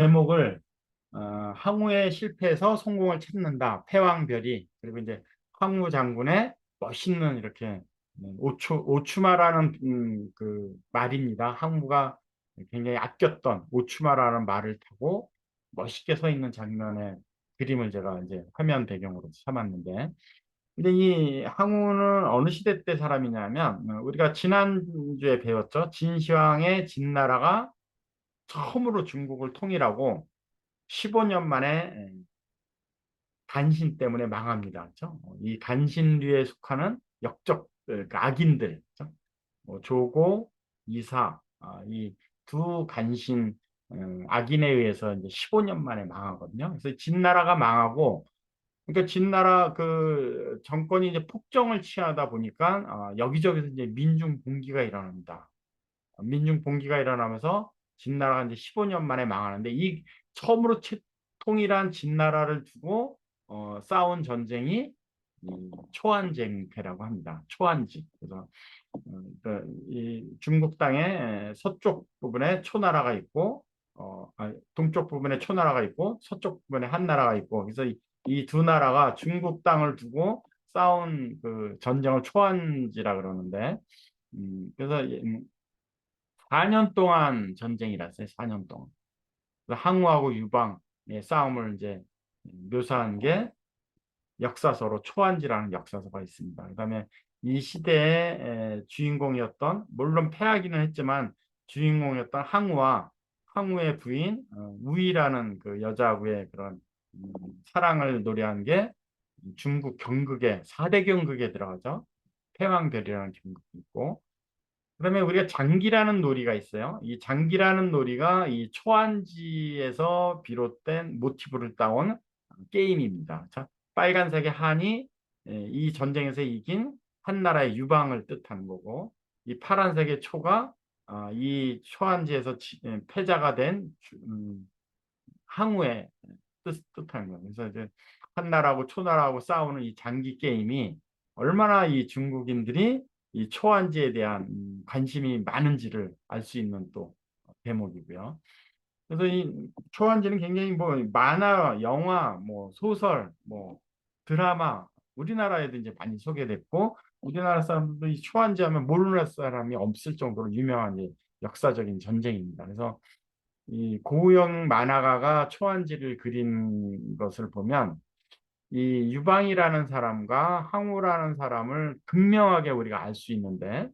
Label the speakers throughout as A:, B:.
A: 제목을 어, 항우의 실패에서 성공을 찾는다. 패왕별이 그리고 이제 항우 장군의 멋있는 이렇게 음, 오추 오추마라는 음, 그 말입니다. 항우가 굉장히 아꼈던 오추마라는 말을 타고 멋있게 서 있는 장면의 그림을 제가 이제 화면 배경으로 삼았는데 근데 이 항우는 어느 시대 때 사람이냐면 어, 우리가 지난주에 배웠죠. 진시황의 진나라가 처음으로 중국을 통일하고 15년 만에 간신 때문에 망합니다. 그렇죠? 이 간신류에 속하는 역적 그 악인들, 그렇죠? 뭐 조고, 이사, 아, 이두 간신 음, 악인에 의해서 이제 15년 만에 망하거든요. 그래서 진나라가 망하고, 그러니까 진나라 그 정권이 이제 폭정을 취하다 보니까 아, 여기저기서 이제 민중 봉기가 일어납니다. 민중 봉기가 일어나면서 진나라가 이제 15년 만에 망하는데 이 처음으로 채, 통일한 진나라를 두고 어, 싸운 전쟁이 이 초안쟁패라고 합니다. 초안지. 그래서 어, 그, 이 중국 땅의 서쪽 부분에 초나라가 있고 어, 아니, 동쪽 부분에 초나라가 있고 서쪽 부분에 한나라가 있고 그래서 이두 나라가 중국 땅을 두고 싸운 그 전쟁을 초안지라 그러는데 음, 그래서 4년 동안 전쟁이라서요. 4년 동안. 항우하고 유방의 싸움을 이제 묘사한 게 역사서로 초안지라는 역사서가 있습니다. 그 다음에 이 시대의 주인공이었던 물론 패하기는 했지만 주인공이었던 항우와 항우의 부인 어, 우이라는 그 여자하고의 그런 음, 사랑을 노래한 게 중국 경극의 4대 경극에 들어가죠. 패왕별이라는 경극이 있고 그다음에 우리가 장기라는 놀이가 있어요. 이 장기라는 놀이가 이 초안지에서 비롯된 모티브를 따온 게임입니다. 자, 빨간색의 한이 예, 이 전쟁에서 이긴 한 나라의 유방을 뜻하는 거고 이 파란색의 초가 아, 이 초안지에서 예, 패자가 된 음, 항우의 뜻, 뜻하는 거예요. 그래서 이제 한 나라하고 초나라하고 싸우는 이 장기 게임이 얼마나 이 중국인들이 이 초안지에 대한 음, 관심이 많은지를 알 수 있는 또 대목이고요. 그래서 이 초안지는 굉장히 뭐 만화, 영화, 뭐 소설, 뭐 드라마 우리나라에도 이제 많이 소개됐고 우리나라 사람들도 이 초안지 하면 모르는 사람이 없을 정도로 유명한 역사적인 전쟁입니다. 그래서 이 고우영 만화가가 초안지를 그린 것을 보면 이 유방이라는 사람과 항우라는 사람을 극명하게 우리가 알 수 있는데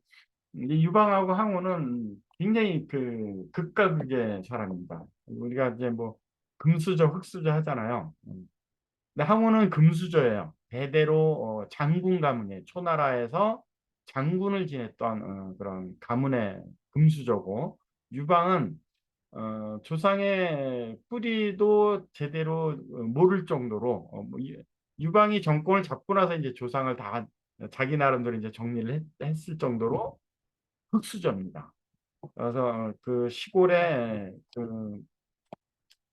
A: 이 유방하고 항우는 굉장히 그 극과 극의 사람입니다. 우리가 이제 뭐 금수저, 흑수저 하잖아요. 근데 항우는 금수저예요. 대대로 어, 장군 가문의 초나라에서 장군을 지냈던 어, 그런 가문의 금수저고 유방은 어, 조상의 뿌리도 제대로 어, 모를 정도로 어, 뭐, 유방이 정권을 잡고 나서 이제 조상을 다 자기 나름대로 이제 정리를 했, 을 정도로 흑수저입니다. 그래서 그 시골에 그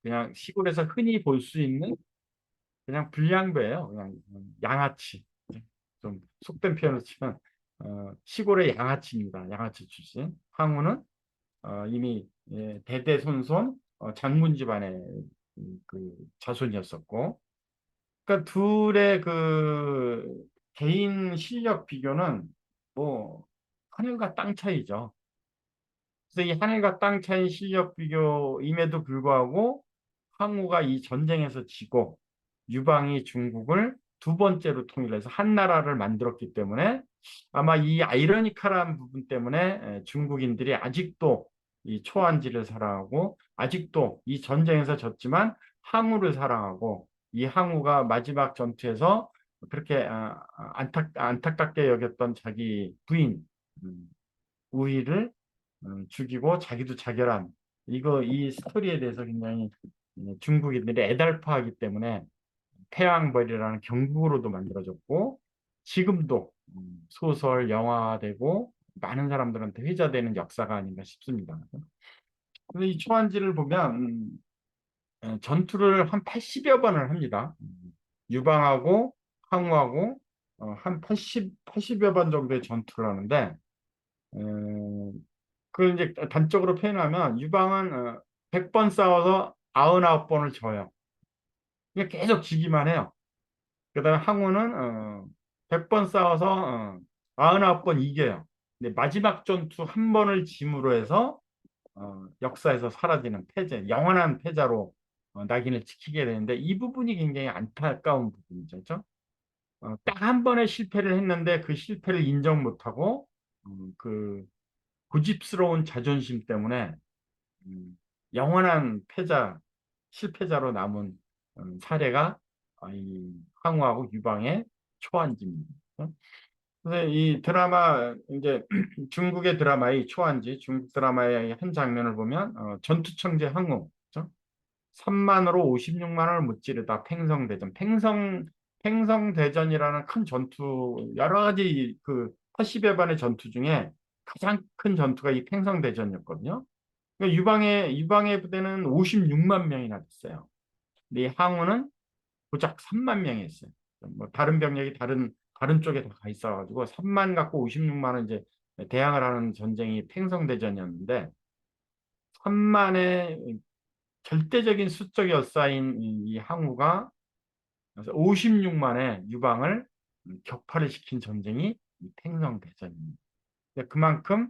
A: 그냥 시골에서 흔히 볼 수 있는 그냥 불량배예요. 그냥 양아치. 좀 속된 표현을 치면 어, 시골의 양아치입니다. 양아치 출신. 황후는 어, 이미 예, 대대손손 어, 장군 집안의 음, 그 자손이었었고, 그러니까 둘의 그 개인 실력 비교는 뭐 하늘과 땅 차이죠. 그래서 이 하늘과 땅 차이 실력 비교임에도 불구하고 항우가 이 전쟁에서 지고 유방이 중국을 두 번째로 통일해서 한 나라를 만들었기 때문에 아마 이 아이러니컬한 부분 때문에 중국인들이 아직도 이 초안지를 사랑하고 아직도 이 전쟁에서 졌지만 항우를 사랑하고 이 항우가 마지막 전투에서 그렇게 아, 안타, 안타깝게 여겼던 자기 부인 음, 우희를 음, 죽이고 자기도 자결한 이거 이 스토리에 대해서 굉장히 중국인들이 애달파하기 때문에 태양벌이라는 경국으로도 만들어졌고 지금도 음, 소설, 영화되고 많은 사람들한테 회자되는 역사가 아닌가 싶습니다. 근데 이 초안지를 보면 음, 전투를 한 80여 번을 합니다. 유방하고 항우하고 어, 한 80, 80여 번 정도의 전투를 하는데 그 이제 단적으로 표현하면 유방은 100번 어, 싸워서 99번을 져요. 계속 지기만 해요. 그 다음에 항우는 어, 100번 싸워서 어, 99번 이겨요. 근데 마지막 전투 한 번을 짐으로 해서 어, 역사에서 사라지는 패제, 영원한 패자로 어, 낙인을 찍히게 되는데 이 부분이 굉장히 안타까운 부분이죠. 그렇죠? 어, 딱한 번의 실패를 했는데 그 실패를 인정 못하고 음, 그 고집스러운 자존심 때문에 음, 영원한 패자, 실패자로 남은 음, 사례가 어, 이 항우하고 유방의 초안지입니다. 어? 그 래서 이 드라마 이제 중국의 드라마의 초안지, 중국 드라마의 한 장면을 보면 어, 전투청재 항우, 그렇죠? 3만으로 56만 원을 무찌르다 팽성대전, 팽성 팽성대전이라는 큰 전투 여러 가지 그 80여 반의 전투 중에 가장 큰 전투가 이 팽성대전이었거든요. 그러니까 유방의 유방의 부대는 56만 명이나 됐어요. 근데 이 항우는 고작 3만 명이 있어요. 뭐 다른 병력이 다른 다른 쪽에 다 가 있어가지고 3만 갖고 56만 원 이제 대항을 하는 전쟁이 팽성대전이었는데 3만의 절대적인 수적 여사인 이 항우가 56만의 유방을 격파를 시킨 전쟁이 이 팽성대전입니다. 그만큼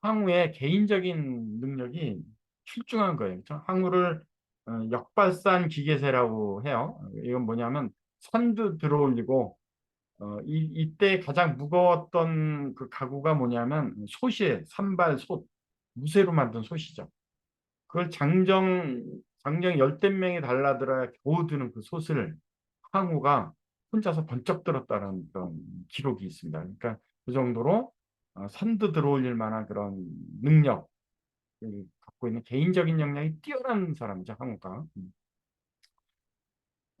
A: 항우의 개인적인 능력이 출중한 거예요. 그렇죠? 항우를 어, 역발산 기계세라고 해요. 이건 뭐냐면 선두 들어올리고 어, 이, 이때 가장 무거웠던 그 가구가 뭐냐면 솥이에요. 산발 솥. 무쇠로 만든 솥이죠. 그걸 장정, 장정 열댓 명이 달라들어야 겨우 드는 그 솥을 항우가 혼자서 번쩍 들었다는 그런 기록이 있습니다. 그러니까 그 정도로 어, 선두 들어올릴 만한 그런 능력, 갖고 있는 개인적인 역량이 뛰어난 사람이죠, 항우가.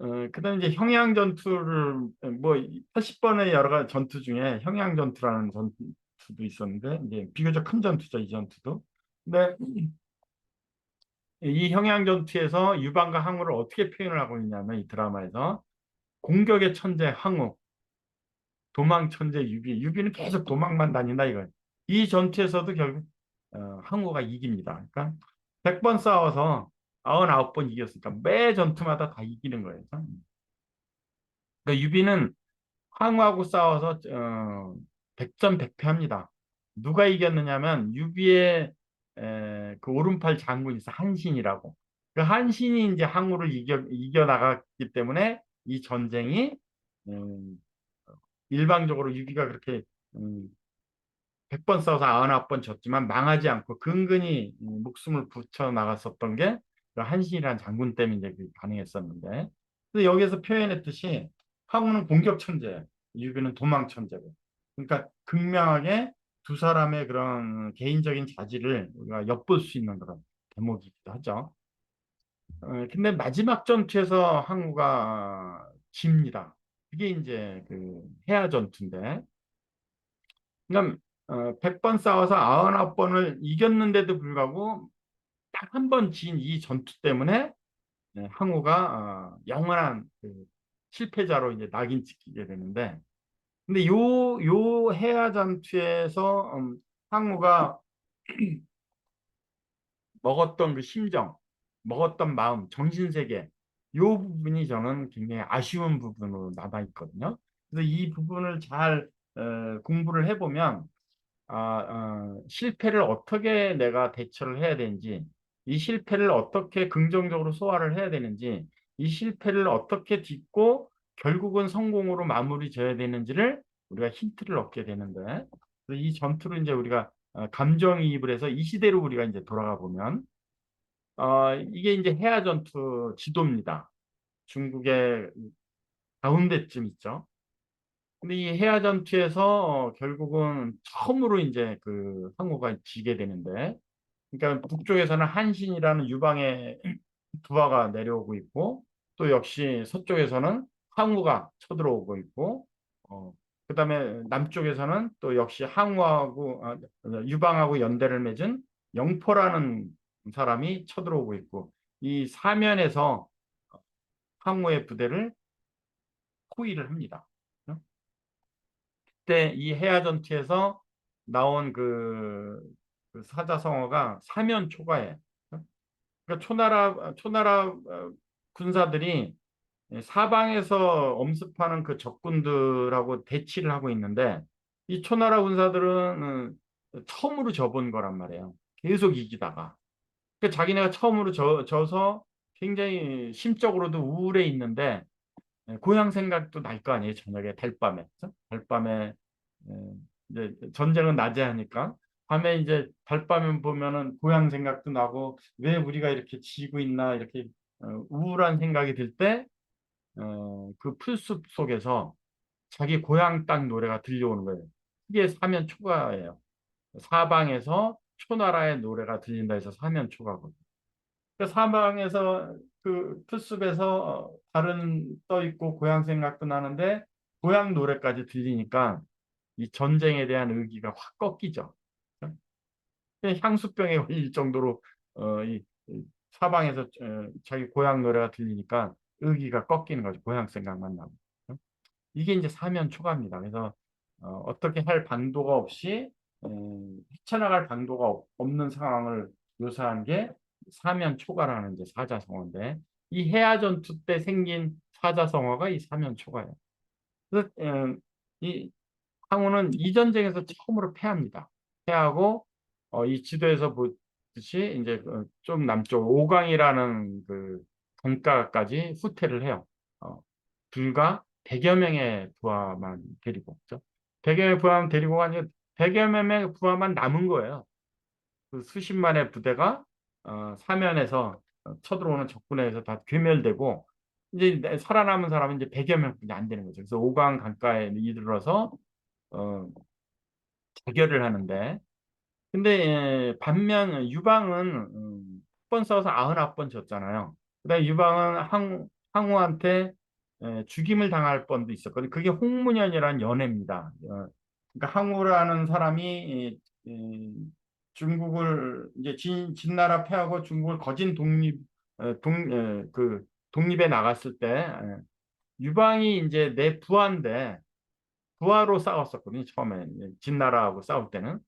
A: 음. 어, 그다음 이제 형양 전투를 뭐 80번의 여러 가지 전투 중에 형양 전투라는 전투도 있었는데 이제 비교적 큰 전투죠 이 전투도. 근데 이 형양 전투에서 유방과 항우를 어떻게 표현을 하고 있냐면 이 드라마에서 공격의 천재 항우, 도망 천재 유비, 유비는 계속 도망만 다닌다 이거. 이 전투에서도 결국 어, 항우가 이깁니다. 그러니까 100번 싸워서 99번 이겼으니까 매 전투마다 다 이기는 거예요. 그러니까 유비는 항우하고 싸워서 어, 100전 100패합니다. 누가 이겼느냐면 유비의 에, 그 오른팔 장군이 있어 한신이라고. 그 한신이 이제 항우를 이겨 이겨 나갔기 때문에 이 전쟁이 음, 일방적으로 유비가 그렇게 음, 100번 싸워서 99번 졌지만 망하지 않고 근근히 목숨을 붙여 나갔었던 게그 한신이라는 장군 때문에 이제 가능했었는데 근데 여기서 표현했듯이 항우는 공격 천재, 유비는 도망 천재고 그러니까 극명하게 두 사람의 그런 개인적인 자질을 우리가 엿볼 수 있는 그런 대목이기도 하죠. 어, 근데 마지막 전투에서 항우가 집니다. 그게 이제 그 해야 전투인데 그러니까 어, 100번 싸워서 99번을 이겼는데도 불구하고 딱 한번진이 전투 때문에 네, 항우가 어, 영원한 그 실패자로 이제 낙인 찍히게 되는데 근데 요, 요 해야 전투에서 음, 항우가 먹었던 그 심정, 먹었던 마음, 정신 세계 요 부분이 저는 굉장히 아쉬운 부분으로 남아 있거든요. 그래서 이 부분을 잘 어, 공부를 해보면 아, 어, 실패를 어떻게 내가 대처를 해야 되는지, 이 실패를 어떻게 긍정적으로 소화를 해야 되는지, 이 실패를 어떻게 딛고 결국은 성공으로 마무리 져야 되는지를 우리가 힌트를 얻게 되는데, 이 전투를 이제 우리가 어, 감정이입을 해서 이 시대로 우리가 이제 돌아가 보면, 어, 이게 이제 해야 전투 지도입니다. 중국의 가운데쯤 있죠. 근데 이 해야 전투에서 어, 결국은 처음으로 이제 그 항우가 지게 되는데, 그러니까 북쪽에서는 한신이라는 유방의 두화가 내려오고 있고, 또 역시 서쪽에서는 항우가 쳐들어오고 있고, 어, 그 다음에 남쪽에서는 또 역시 항우하고 아, 유방하고 연대를 맺은 영포라는 사람이 쳐들어오고 있고, 이 사면에서 항우의 부대를 포위를 합니다. 그때 이 해야 전투에서 나온 그, 그 사자성어가 사면 초과에 그러니까 초나라 초나라 어, 군사들이 사방에서 엄습하는 그 적군들하고 대치를 하고 있는데 이 초나라 군사들은 어, 처음으로 져본 거란 말이에요. 계속 이기다가. 그러니까 자기네가 처음으로 져, 져서 굉장히 심적으로도 우울해 있는데 예, 고향 생각도 날 거 아니에요. 저녁에 달밤에. 달밤에 예, 이제 전쟁은 낮에 하니까 밤에 이제 달밤에 보면은 고향 생각도 나고 왜 우리가 이렇게 지고 있나 이렇게 어, 우울한 생각이 들때 어, 그 풀숲 속에서 자기 고향 땅 노래가 들려오는 거예요. 그게 사면 초가예요. 사방에서 초나라의 노래가 들린다 해서 사면 초가거든요. 그 사방에서 그 풀숲에서 달은 떠 있고 고향 생각도 나는데 고향 노래까지 들리니까 이 전쟁에 대한 의기가 확 꺾이죠. 향수병에 걸릴 정도로 어, 이, 이 사방에서 어, 자기 고향 노래가 들리니까 의기가 꺾이는 거죠. 고향 생각만 나고. 이게 이제 사면 초가입니다. 그래서 어, 떻게할 방도가 없이 음, 헤쳐나갈 방도가 없- 없는 상황을 묘사한 게 사면 초가라는 이제 사자성어인데 이 해야 전투 때 생긴 사자성어가 이 사면 초가예요. 그래서 음, 이 항우는 이 전쟁에서 처음으로 패합니다. 패하고 어, 이 지도에서 보듯이 이제 그좀 남쪽 오강이라는 그 강가까지 후퇴를 해요. 어, 불과 100여 명의 부하만 데리고 그죠? 100여 명의 부하만 데리고 가니 100여 명의 부하만 남은 거예요. 그 수십만의 부대가 어, 사면에서 어, 쳐들어오는 적군에 의해서 다 괴멸되고 이제 살아남은 사람은 이제 100여 명뿐이 안 되는 거죠. 그래서 오강 강가에 이르러서 어, 자결을 하는데 근데 예, 반면 유방은 음, 번 싸워서 99번 졌잖아요. 그다음에 유방은 항, 항우한테 예, 죽임을 당할 뻔도 있었거든요. 그게 홍문현이라는 연애입니다. 어, 그러니까 항우라는 사람이 중국을 이제 진, 진나라 패하고 중국을 거진 독립 어, 독, 예, 그 독립에 나갔을 때 예, 유방이 이제 내 부하인데 부하로 싸웠었거든요. 처음에 진나라하고 싸울 때는.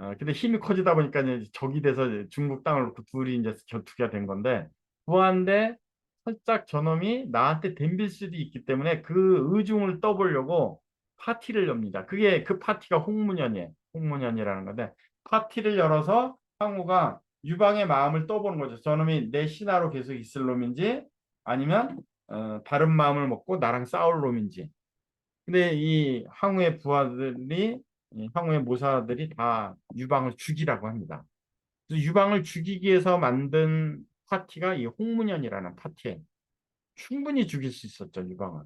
A: 어, 근데 힘이 커지다 보니까 이제 적이 돼서 중국 땅을 놓고 둘이 이제 격투기가 된 건데 부하인데 살짝 저놈이 나한테 덤빌 수도 있기 때문에 그 의중을 떠보려고 파티를 엽니다. 그게 그 파티가 홍문현이에요. 홍문현이라는 건데 파티를 열어서 항우가 유방의 마음을 떠보는 거죠. 저놈이 내 신하로 계속 있을 놈인지 아니면 어, 다른 마음을 먹고 나랑 싸울 놈인지. 근데 이 항우의 부하들이 항우의 모사들이 다 유방을 죽이라고 합니다. 그래서 유방을 죽이기 위해서 만든 파티가 이 홍문현이라는 파티에 충분히 죽일 수 있었죠 유방은.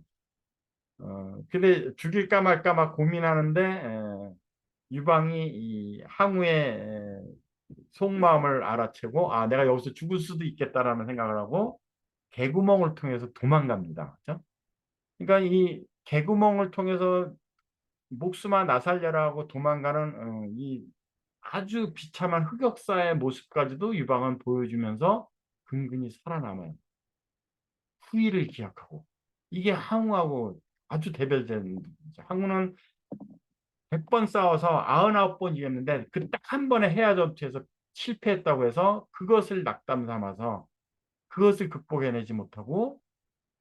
A: 어, 근데 죽일까 말까 막 고민하는데 에, 유방이 이 항우의 에, 속마음을 알아채고 아 내가 여기서 죽을 수도 있겠다라는 생각을 하고 개구멍을 통해서 도망갑니다. 그렇죠? 그러니까 이 개구멍을 통해서 목숨아 나 살려라 하고 도망가는 어, 이 아주 비참한 흑역사의 모습까지도 유방은 보여주면서 근근히 살아남아요. 후위를 기약하고 이게 항우하고 아주 대별된 항우는 100번 싸워서 99번 이겼는데 그 딱 한 번에 해야 전투에서 실패했다고 해서 그것을 낙담 삼아서 그것을 극복해내지 못하고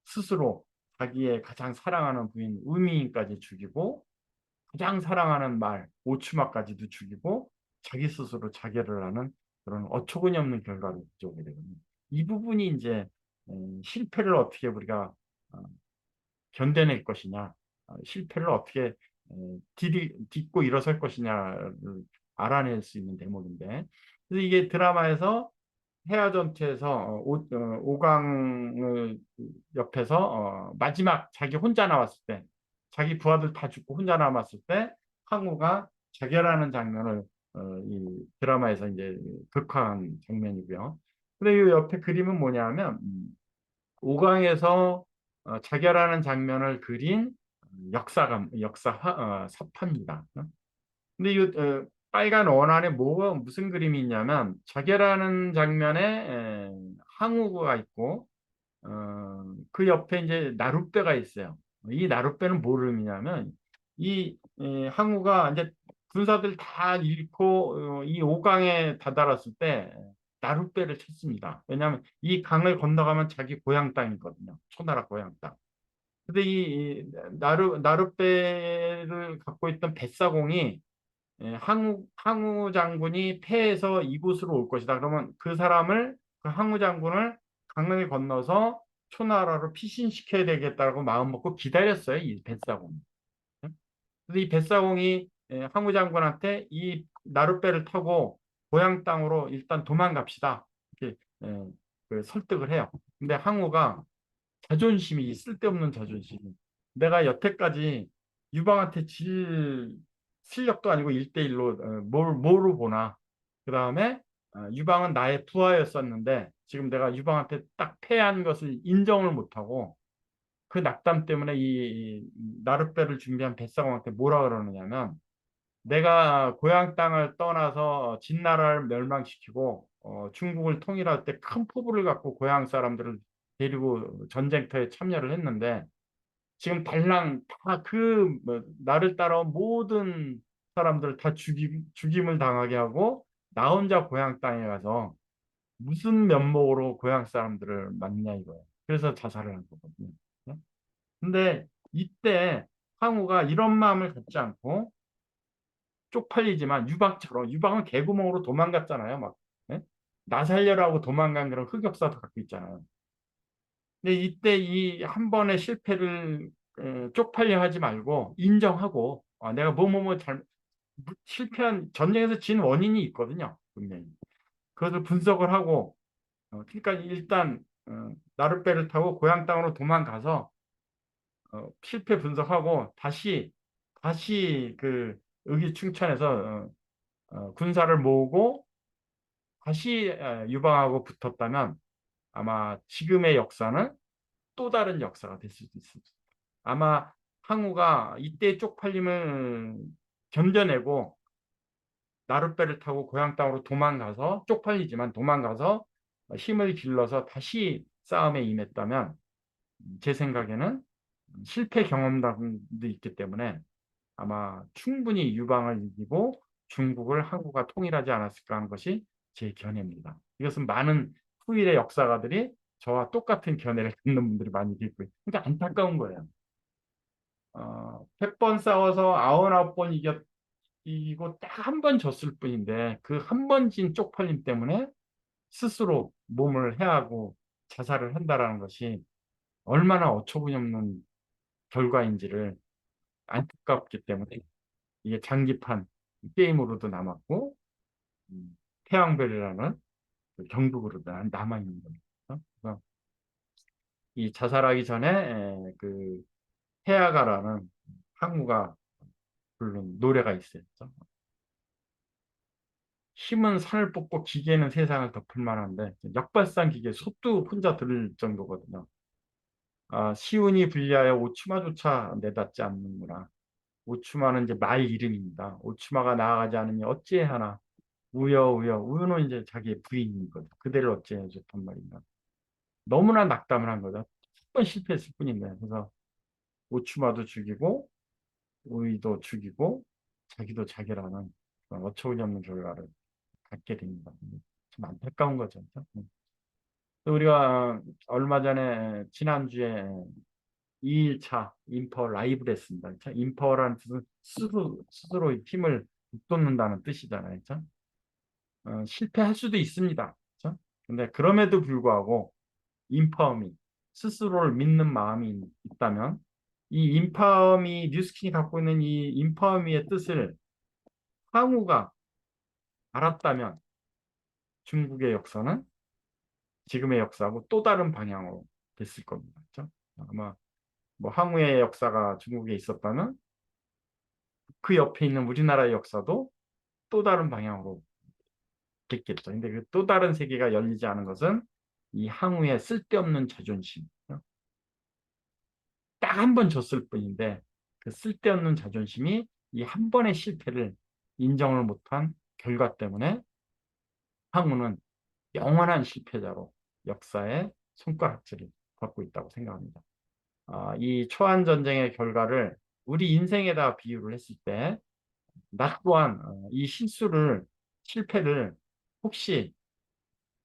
A: 스스로 자기의 가장 사랑하는 부인 우미인까지 죽이고 가장 사랑하는 말 오추마까지 도 죽이고 자기 스스로 자결을 하는 그런 어처구니 없는 결과를 가져오게 되거든요. 이 부분이 이제 음, 실패를 어떻게 우리가 어, 견뎌낼 것이냐, 어, 실패를 어떻게 딛고 일어설 것이냐를 알아낼 수 있는 대목인데, 그래서 이게 드라마에서 해야 전투에서 오, 어, 오강을 옆에서 어, 마지막 자기 혼자 나왔을 때, 자기 부하들 다 죽고 혼자 남았을 때, 항우가 자결하는 장면을 어, 이 드라마에서 이제 극화한 장면이고요. 근데 이 옆에 그림은 뭐냐면 음, 오강에서 어, 자결하는 장면을 그린 역사감, 역사 화, 어, 서파입니다. 근데 이 어, 빨간 원 안에 뭐가 무슨 그림이 있냐면 자결하는 장면에 에, 항우가 있고 어, 그 옆에 이제 나룻배가 있어요. 이 나룻배는 뭘 의미냐면 이 에, 항우가 이제 군사들 다 잃고 어, 이 오강에 다다랐을 때 나룻배를 쳤습니다. 왜냐하면 이 강을 건너가면 자기 고향 땅이거든요. 초나라 고향 땅. 근데 이 나루 나룻배를 갖고 있던 뱃사공이 예, 항우 항우 장군이 패해서 이곳으로 올 것이다. 그러면 그 사람을 그 항우 장군을 강을 건너서 초나라로 피신시켜야 되겠다고 마음 먹고 기다렸어요. 이 뱃사공. 근데 이 뱃사공이 예, 항우 장군한테 이 나룻배를 타고 고향 땅으로 일단 도망갑시다. 이렇게 예, 그 설득을 해요. 근데 항우가 자존심이 쓸데없는 자존심. 내가 여태까지 유방한테 질 실력도 아니고 1대1로 뭘, 뭐로 보나. 그 다음에 어, 유방은 나의 부하였었는데 지금 내가 유방한테 딱 패한 것을 인정을 못하고 그 낙담 때문에 이 나룻배를 준비한 뱃사공한테 뭐라 그러느냐면 내가 고향 땅을 떠나서 진나라를 멸망시키고 어, 중국을 통일할 때 큰 포부를 갖고 고향 사람들을 데리고 전쟁터에 참여를 했는데 지금 달랑 다그 뭐, 나를 따라온 모든 사람들 다 죽임, 죽임을 당하게 하고 나 혼자 고향 땅에 가서 무슨 면목으로 고향 사람들을 만냐 이거예요. 그래서 자살을 한 거거든요. 네? 근데 이때 항우가 이런 마음을 갖지 않고 쪽팔리지만 유방처럼 유방은 개구멍으로 도망갔잖아요. 막 네? 나 살려라고 도망간 그런 흑역사도 갖고 있잖아요. 근데 이때 이 한 번의 실패를 쪽팔려 하지 말고 인정하고 아, 내가 뭐뭐뭐 잘 실패한 전쟁에서 진 원인이 있거든요. 분명히. 그것을 분석을 하고 어, 그러니까 일단 어, 나룻배를 타고 고향 땅으로 도망가서 어, 실패 분석하고 다시 다시 그 의기충천해서 어, 어, 군사를 모으고 다시 어, 유방하고 붙었다면 아마 지금의 역사는 또 다른 역사가 될 수도 있습니다. 아마 항우가 이때 쪽팔림을 견뎌내고 나룻배를 타고 고향 땅으로 도망가서 쪽팔리지만 도망가서 힘을 길러서 다시 싸움에 임했다면 제 생각에는 실패 경험담도 있기 때문에 아마 충분히 유방을 이기고 중국을 한국과 통일하지 않았을까 하는 것이 제 견해입니다. 이것은 많은 후일의 역사가들이 저와 똑같은 견해를 갖는 분들이 많이 있고 그러니까 안타까운 거예요. 어, 100번 싸워서 99번 이겼, 이기고 딱한 번 졌을 뿐인데 그 한 번 진 쪽팔림 때문에 스스로 몸을 해하고 자살을 한다라는 것이 얼마나 어처구니 없는 결과인지를 안타깝기 때문에 이게 장기판 게임으로도 남았고 음, 태양별이라는 그 경북으로도 남아 있는 겁니다. 이 자살하기 전에 그 해아가라는 항우가 부른 노래가 있어요. 힘은 산을 뽑고 기계는 세상을 덮을 만한데 역발상 기계 소도 혼자 들을 정도거든요. 아, 시운이 불리하여 오추마조차 내닿지 않는구나. 오추마는 이제 말 이름입니다. 오추마가 나아가지 않으니 어찌하나 우여 우여 우여는 이제 자기의 부인이거든. 그대를 어찌해 줬단 말입니다. 너무나 낙담을 한 거죠. 한 번 실패했을 뿐인데 그래서 오추마도 죽이고 우이도 죽이고 자기도 자기라는 어처구니없는 결과를 갖게 됩니다. 좀 안타까운 거죠. 우리가 얼마 전에 지난주에 2일차 인퍼 라이브를 했습니다. 인퍼라는 뜻은 스스로, 스스로 힘을 북돋는다는 뜻이잖아요. 어, 실패할 수도 있습니다. 그렇죠? 근데 그럼에도 불구하고 인퍼미 스스로를 믿는 마음이 있다면 이 인파미 뉴스킨이 갖고 있는 이 인파미의 뜻을 항우가 알았다면 중국의 역사는 지금의 역사하고 또 다른 방향으로 됐을 겁니다. 그렇죠? 아마 뭐 항우의 역사가 중국에 있었다면 그 옆에 있는 우리나라의 역사도 또 다른 방향으로 됐겠죠. 근데 그 또 다른 세계가 열리지 않은 것은 이 항우의 쓸데없는 자존심, 딱 한 번 졌을 뿐인데 그 쓸데없는 자존심이 이 한 번의 실패를 인정을 못한 결과 때문에 항우는 영원한 실패자로 역사의 손가락질을 받고 있다고 생각합니다. 아, 이 초안 전쟁의 결과를 우리 인생에다 비유를 했을 때 나 또한 어, 이 실수를 실패를 혹시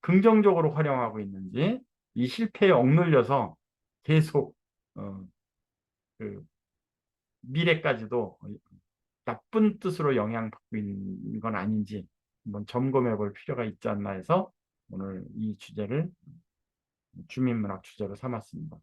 A: 긍정적으로 활용하고 있는지 이 실패에 억눌려서 계속 어, 그 미래까지도 나쁜 뜻으로 영향받고 있는 건 아닌지 한번 점검해 볼 필요가 있지 않나 해서 오늘 이 주제를 주민문학 주제로 삼았습니다.